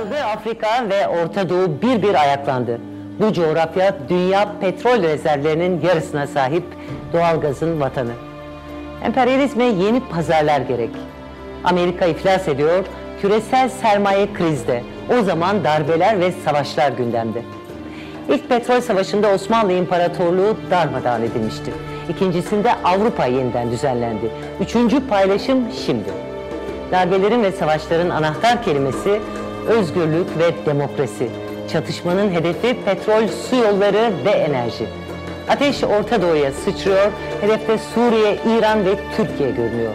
Afrika ve Orta Doğu bir bir ayaklandı. Bu coğrafya dünya petrol rezervlerinin yarısına sahip doğalgazın vatanı. Emperyalizme yeni pazarlar gerek. Amerika iflas ediyor, küresel sermaye krizde. O zaman darbeler ve savaşlar gündemde. İlk petrol savaşında Osmanlı İmparatorluğu darmadağın edilmişti. İkincisinde Avrupa yeniden düzenlendi. Üçüncü paylaşım şimdi. Darbelerin ve savaşların anahtar kelimesi özgürlük ve demokrasi. Çatışmanın hedefi petrol, su yolları ve enerji. Ateş Orta Doğu'ya sıçrıyor, hedefte Suriye, İran ve Türkiye görünüyor.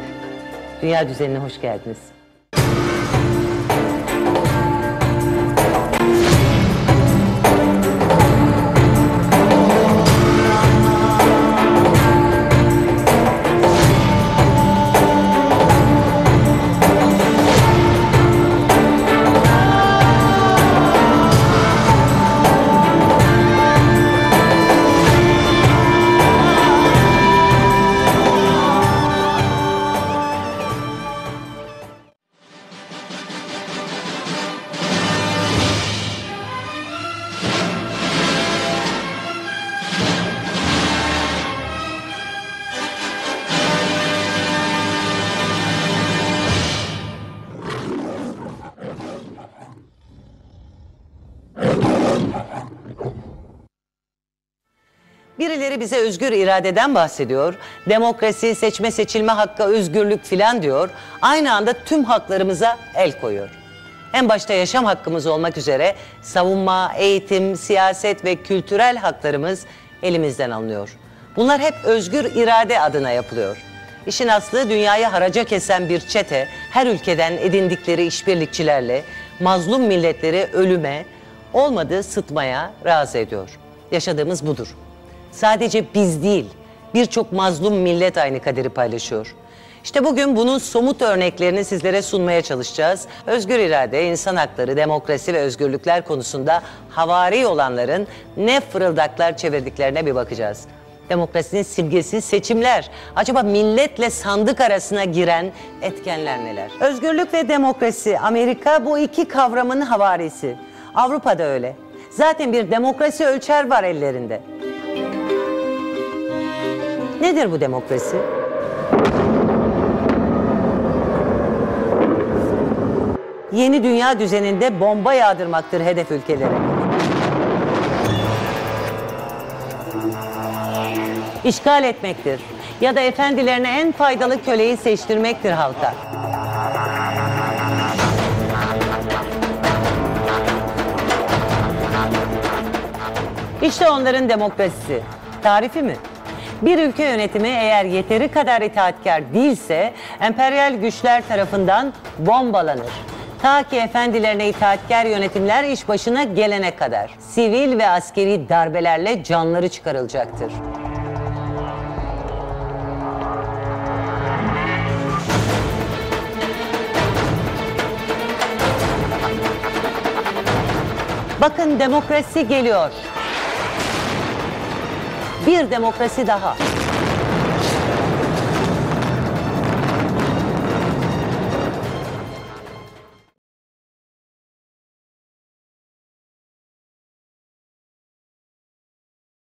Dünya düzenine hoş geldiniz. Birileri bize özgür iradeden bahsediyor. Demokrasi, seçme seçilme hakkı, özgürlük filan diyor. Aynı anda tüm haklarımıza el koyuyor. En başta yaşam hakkımız olmak üzere savunma, eğitim, siyaset ve kültürel haklarımız elimizden alınıyor. Bunlar hep özgür irade adına yapılıyor. İşin aslı dünyayı haraca kesen bir çete her ülkeden edindikleri işbirlikçilerle mazlum milletleri ölüme, olmadığı sıtmaya razı ediyor. Yaşadığımız budur. Sadece biz değil, birçok mazlum millet aynı kaderi paylaşıyor. İşte bugün bunun somut örneklerini sizlere sunmaya çalışacağız. Özgür irade, insan hakları, demokrasi ve özgürlükler konusunda havari olanların ne fırıldaklar çevirdiklerine bir bakacağız. Demokrasinin simgesi seçimler. Acaba milletle sandık arasına giren etkenler neler? Özgürlük ve demokrasi, Amerika bu iki kavramın havarisi. Avrupa'da öyle. Zaten bir demokrasi ölçer var ellerinde. Nedir bu demokrasi? Yeni dünya düzeninde bomba yağdırmaktır hedef ülkelere. İşgal etmektir ya da efendilerine en faydalı köleyi seçtirmektir halka. İşte onların demokrasisi. Tarifi mi? Bir ülke yönetimi eğer yeteri kadar itaatkar değilse emperyal güçler tarafından bombalanır. Ta ki efendilerine itaatkar yönetimler iş başına gelene kadar sivil ve askeri darbelerle canları çıkarılacaktır. Bakın demokrasi geliyor. Bir demokrasi daha.